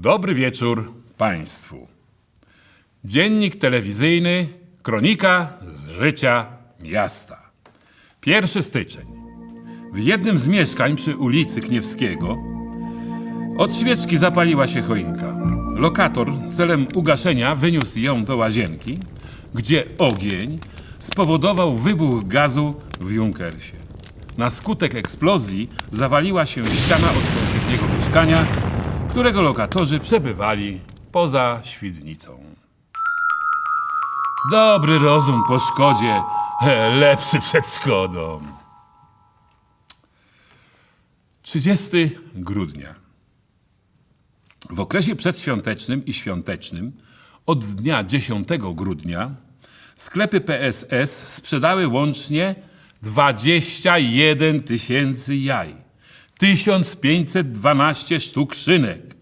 Dobry wieczór Państwu. Dziennik telewizyjny, kronika z życia miasta. 1 styczeń. W jednym z mieszkań przy ulicy Kniewskiego od świeczki zapaliła się choinka. Lokator celem ugaszenia wyniósł ją do łazienki, gdzie ogień spowodował wybuch gazu w Junkersie. Na skutek eksplozji zawaliła się ściana od sąsiedniego mieszkania, którego lokatorzy przebywali poza Świdnicą. Dobry rozum po szkodzie, e, lepszy przed szkodą. 30 grudnia. W okresie przedświątecznym i świątecznym od dnia 10 grudnia sklepy PSS sprzedały łącznie 21 tysięcy jaj, 1512 sztuk szynek,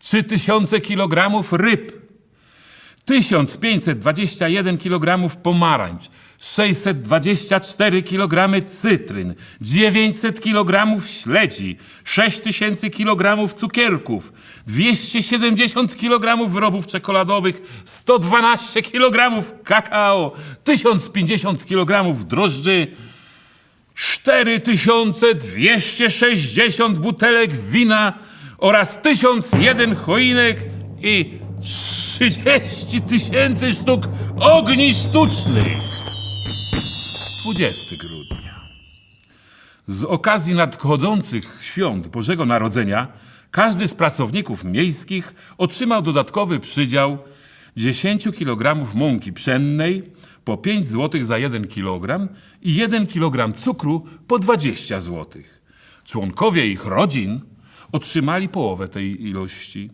3000 kilogramów ryb, 1521 kg pomarańcz, 624 kg cytryn, 900 kg śledzi, 6000 kg cukierków, 270 kg wyrobów czekoladowych, 112 kg kakao, 1050 kg drożdży, 4260 butelek wina oraz 1001 choinek i 30 tysięcy sztuk ogni sztucznych. 20 grudnia. Z okazji nadchodzących świąt Bożego Narodzenia każdy z pracowników miejskich otrzymał dodatkowy przydział 10 kg mąki pszennej po 5 zł za 1 kg i 1 kg cukru po 20 zł. Członkowie ich rodzin otrzymali połowę tej ilości.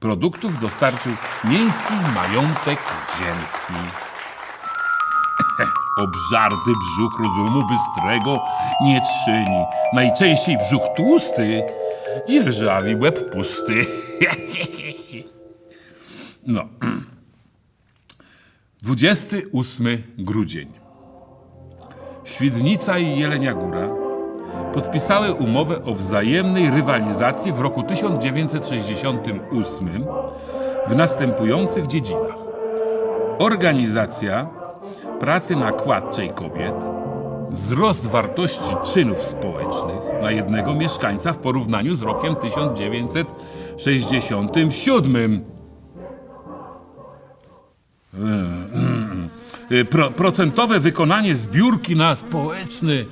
Produktów dostarczył Miejski Majątek Ziemski. Obżarty brzuch rozumu bystrego nie trzyni. Najczęściej brzuch tłusty, dzierżawi łeb pusty. No. 28 grudzień. Świdnica i Jelenia Góra podpisały umowę o wzajemnej rywalizacji w roku 1968 w następujących dziedzinach. Organizacja pracy nakładczej kobiet, wzrost wartości czynów społecznych na jednego mieszkańca w porównaniu z rokiem 1967. Y, Pro, procentowe wykonanie zbiórki na społeczny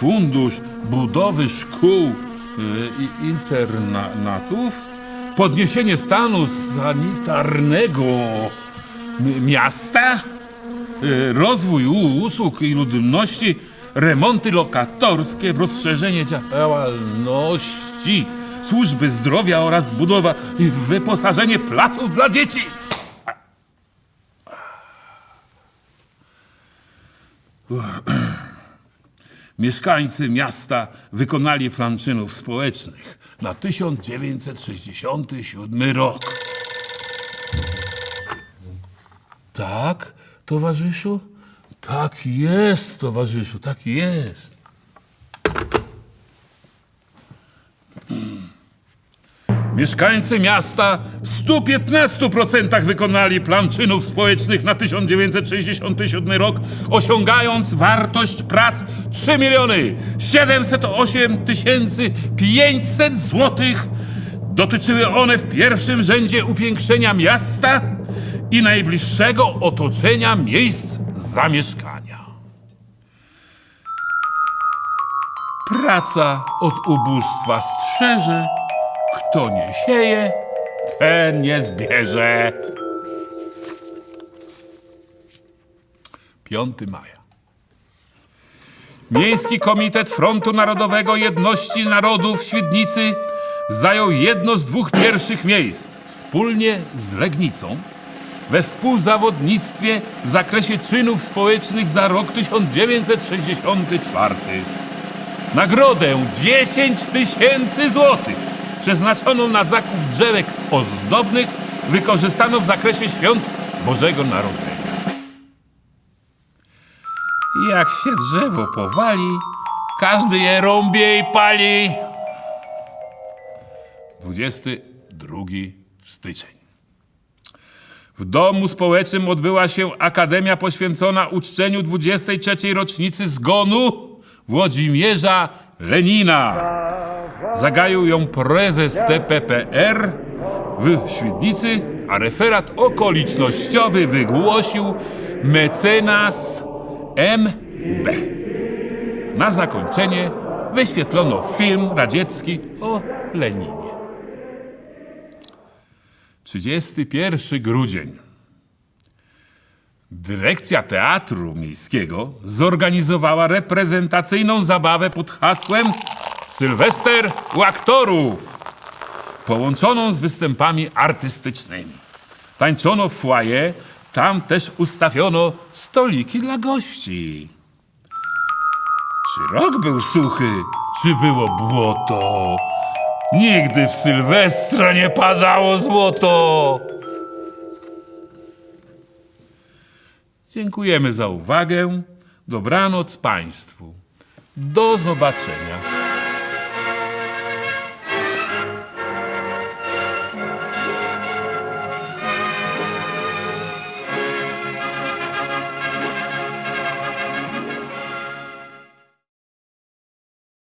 fundusz budowy szkół y, i internatów, podniesienie stanu sanitarnego mi- miasta, y, rozwój usług i ludności, remonty lokatorskie, rozszerzenie działalności? Służby zdrowia oraz budowa i wyposażenie placów dla dzieci. Mieszkańcy miasta wykonali plan czynów społecznych na 1967 rok. Tak, towarzyszu? Tak jest, towarzyszu, tak jest. Mieszkańcy miasta w 115% wykonali plan czynów społecznych na 1967 rok, osiągając wartość prac 3 miliony 708 tysięcy 500 złotych. Dotyczyły one w pierwszym rzędzie upiększenia miasta i najbliższego otoczenia miejsc zamieszkania. Praca od ubóstwa strzeże, kto nie sieje, ten nie zbierze. 5 maja. Miejski Komitet Frontu Narodowego Jedności Narodów w Świdnicy zajął jedno z dwóch pierwszych miejsc wspólnie z Legnicą we współzawodnictwie w zakresie czynów społecznych za rok 1964. Nagrodę 10 tysięcy złotych przeznaczoną na zakup drzewek ozdobnych wykorzystano w zakresie świąt Bożego Narodzenia. Jak się drzewo powali, każdy je rąbie i pali. 22 styczeń. W domu społecznym odbyła się akademia poświęcona uczczeniu 23. rocznicy zgonu Włodzimierza Lenina. Zagaił ją prezes TPPR w Świdnicy, a referat okolicznościowy wygłosił mecenas MB. Na zakończenie wyświetlono film radziecki o Leninie. 31 grudzień. Dyrekcja Teatru Miejskiego zorganizowała reprezentacyjną zabawę pod hasłem Sylwester u aktorów, połączoną z występami artystycznymi. Tańczono w foyer, tam też ustawiono stoliki dla gości. Czy rok był suchy, czy było błoto? Nigdy w Sylwestra nie padało złoto. Dziękujemy za uwagę. Dobranoc Państwu. Do zobaczenia.